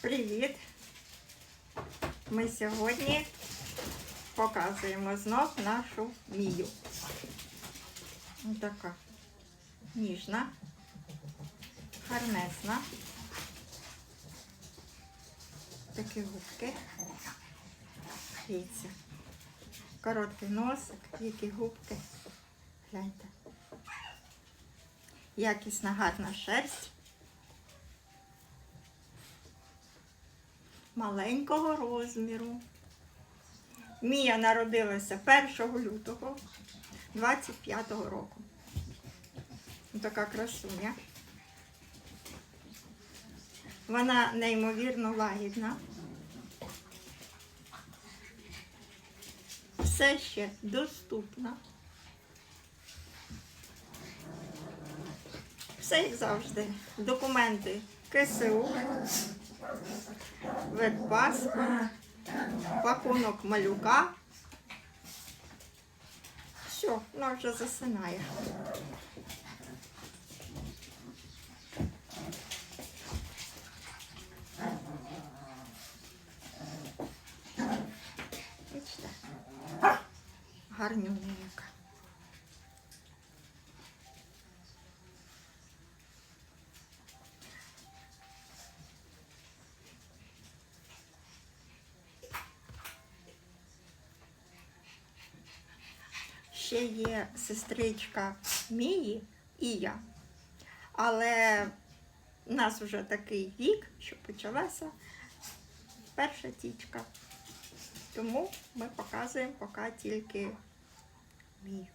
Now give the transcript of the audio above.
Привіт! Ми сьогодні показуємо знов нашу мію. Ось така ніжна, гарнесна. Такі губки. Дивіться. Короткий носик, які губки. Гляньте. Якісна гарна шерсть. Маленького розміру. Мія народилася 1 лютого 25-го року. Така красуня. Вона неймовірно лагідна. Все ще доступна. Все як завжди. Документи КСУ ветпаспорт, пакунок малюка. Все, вона вже засинає. Бачите? Ще є сестричка Мії і я. Але в нас вже такий вік, що почалася перша тічка. Тому ми показуємо поки тільки Мію.